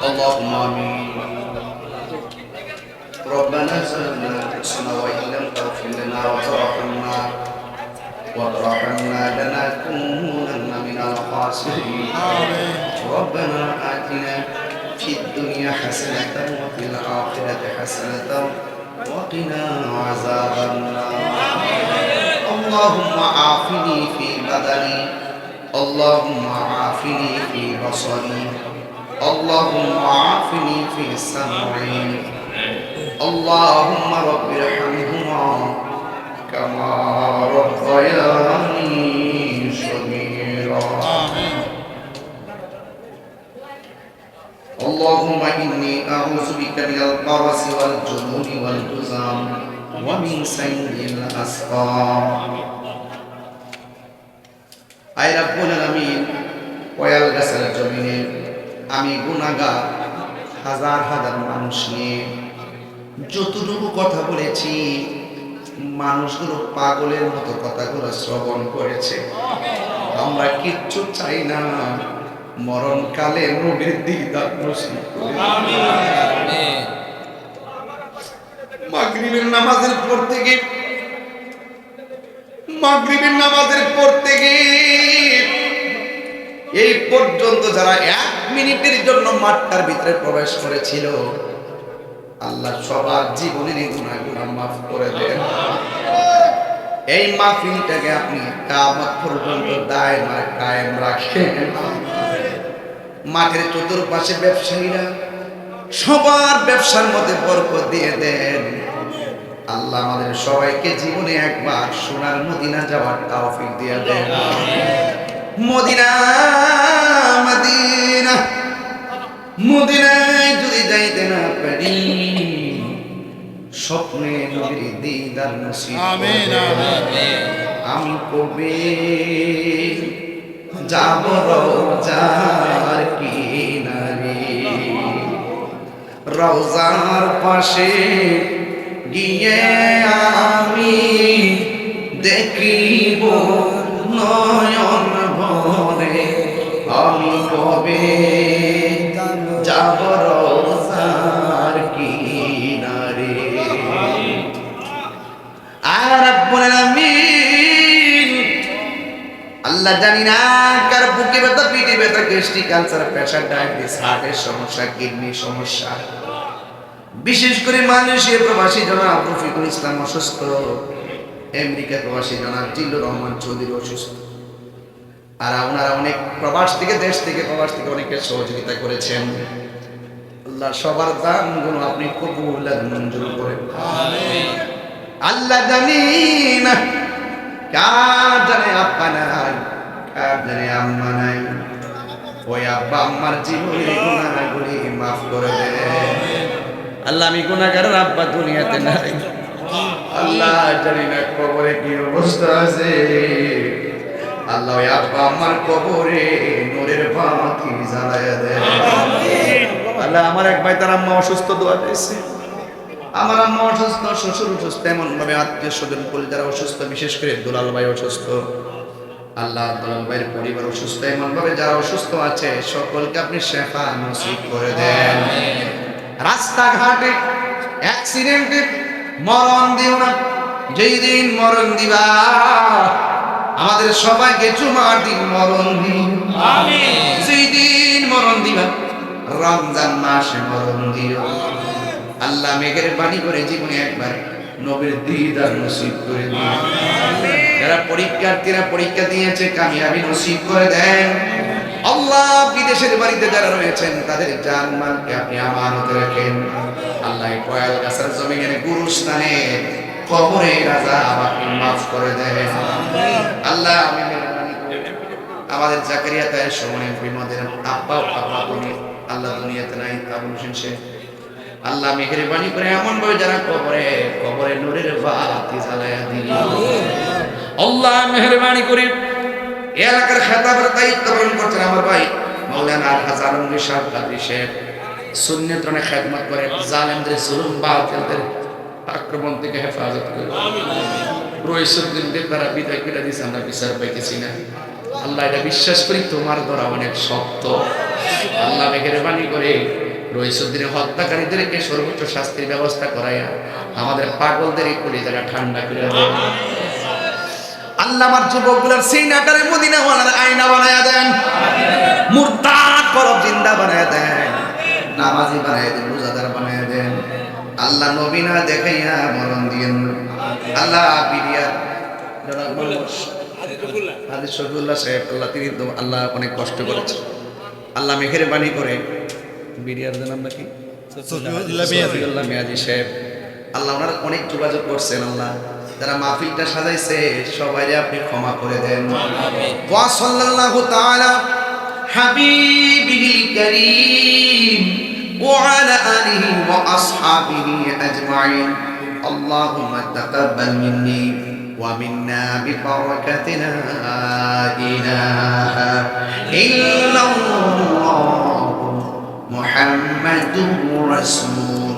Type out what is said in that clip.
اللهم آمين. ربنا ظلمنا أنفسنا وإن لم تغفر لنا وترحمنا وترحمنا لنكونن من الخاسرين. ربنا آتنا في الدنيا حسنة وفي الآخرة حسنة وقنا عذاب النار. اللهم عافني في بدني. اللهم عافني في بصري. اللهم عافني في السمعين اللهم رب ارحمهما كما ربياني صغيرا. اللهم إني أعوذ بك من القرص والجنون والجزام ومن سيء الأسقام أي ربنا الأمين ويا الغسل الجميل. আমি গুনাহগার, হাজার হাজার মানুষ নিয়ে যতটুকু কথা বলেছি, মানুষগুলো পাগলের মতো কথাগুলো শ্রবণ করেছে। আমরা কিচ্ছু চাই না, মরণকালে নবীর মাগরিবের নামাজের পর থেকে, মাগরিবের নামাজের পর থেকে, এই পর্যন্ত যারা এক মিনিটের জন্য মাঠটার ভিতরে প্রবেশ করেছিল। আল্লাহ সবার জীবনের গুণাগুণা মাফ করে দেন। এই মাহফিলটাকে আপনি কামত পর্যন্ত দায় না কায়েম রাখেন। মাঠের চতুর্পাশে ব্যবসায়ীরা সবার ব্যবসার মধ্যে বরকত দিয়ে দেন। আল্লাহ আমাদের সবাইকে জীবনে একবার সোনার মদিনা যাওয়ার তৌফিক দিয়ে দেন। Medina Medina. মদিনায় যদি যাইতে না পারি স্বপ্নে নবীর দিদার নসিব আমিন আমিন আমি কবে যাব রোজার কিনারে? রোজার পাশে গিয়ে আমি দেখিব নয়ন ভরে। আমি কবে যাব রোজার আর রব্বুল আলামিন, আল্লাহ জানি না কার বুকে ব্যথা, পিঠে ব্যথা গ্যাস্ট্রিক ক্যান্সার ডায়াবেটিস হার্টের সমস্যা কিডনি সমস্যা। বিশেষ করে মালয়েশিয়া প্রবাসী জনাব রফিকুল ইসলাম অসুস্থ। আমেরিকা প্রবাসী জনাব জিল্লুর রহমান চৌধুরী অসুস্থ। আর ওনারা অনেক প্রবাস থেকে দেশ থেকে প্রবাস থেকে অনেকের সহযোগিতা করেছেন। আল্লাহ সবার দানগুলো আপনি কবুল মঞ্জুর করেন। আল্লাহ জানি না কার জানে আব্বা নাই, কার জানে আম্মা নাই। ওই আব্বা আম্মার জীবনে গুণাগুলি মাফ করে দে আল্লাহ আমি গুণাগারের আব্বা দুনিয়াতে নাই। আল্লাহ জানি না কবরে কি অবস্থা আছে। আল্লাহ আব্বা আম্মার কবরে নূরের বাতি জ্বালায়া দে আল্লাহ, আমার এক ভাই, তার আম্মা অসুস্থ, দোয়া দিয়েছে আমার আম্মা অসুস্থ, শ্বশুর অসুস্থ এমন ভাবে আত্মীয় স্বজন যারা অসুস্থ, বিশেষ করে দুলাল ভাই অসুস্থ, আল্লাহ দুলাল ভাইয়ের পরিবার অসুস্থ এমন ভাবে যারা অসুস্থ আছে, সকলকে আপনি শেফা নসিব করে দেন। রাস্তাঘাটে অ্যাক্সিডেন্টে মরণ দিও না, যেই দিন মরণ দিবা আমাদের সবাইকে জুমার দিন মরণ দিন। যেই দিন মরণ দিবা রমজান মাসে মরণ দিও। আল্লাহ মেঘের বাণী করে জীবনে একবার নবীর দিদার নসিব করে দিন যারা পরীক্ষার্থীরা পরীক্ষা দিয়েছে কামিয়াবি নসিব করে দেন। আল্লাহ বিদেশের বাড়িতে যারা রয়েছেন তাদের জান মালকে আপনি আমানত রাখেন। আল্লাহ গাছের জমিনের গুরুস্থানে কবরে রাজা আমাকে মাফ করে দেন আল্লাহ, আমি আমাদের জাকারিয়া তাই সময় বিমদের আব্বা আব্বা তুমি আল্লাহ দুনিয়াতে নাই আবুল হোসেন শেখ আল্লাহ মেহরবানি করে এমন ভাবে যারা কবরে কবরে নূরের বাতি জ্বালায়া দিল। আল্লাহ মেহরবানি করে এলাকার খেতাবের দায়িত্ব পালন করছেন আমার ভাই মাওলানা আল হাসান সাহেব কাদরি শেখ সুন্নিয়তনে খেদমত করে, জালেমদের জুলুম, বাতিলদের আক্রমণ থেকে হেফাজত করে রইসুদ্দিনদের দ্বারা বিদায় করে দিয়েছে আমরা বিচার পাইতেছি না। আল্লাহ এটা বিশ্বাস করি তোমার দ্বারা অনেক শক্ত। আল্লাহ মেহরবানি করে রইসুদ্দিনের হত্যাকারীদেরকে সর্বোচ্চ শাস্তির ব্যবস্থা করাইয়া আমাদের পাগলদের এই কলিজাটা ঠান্ডা করে আল্লাহ আমার যুবকগুলোর সেই ওয়ালার আয়না বানায়া দেন। মুরতাদ করব জিন্দা বানায়া দেন। নামাজি বানায়া দেন। আল্লাহ নবীনা দেখাইয়া মরণ দিয়েন। আল্লাহ বিরিয়া হাজির শফিউল্লাহ সাহেব আল্লাহ তিনি তো আল্লাহ অনেক কষ্ট করেছে আল্লাহ মেঘের বাণী করে। বিরিয়ার নাম নাকি মিয়াজি। সাহেব। আল্লাহ ওনার অনেক যোগাযোগ করছেন আল্লাহ। যারা মাহফিলটা সাজাইছে সবাই আপনি ক্ষমা করে দেন। ওয়া সাল্লাল্লাহু তাআলা হাবিবিল কারীম। وعلى آله وأصحابه أجمعين. اللهم تقبل مني ومنا ببركة لا إله إلا الله محمد رسول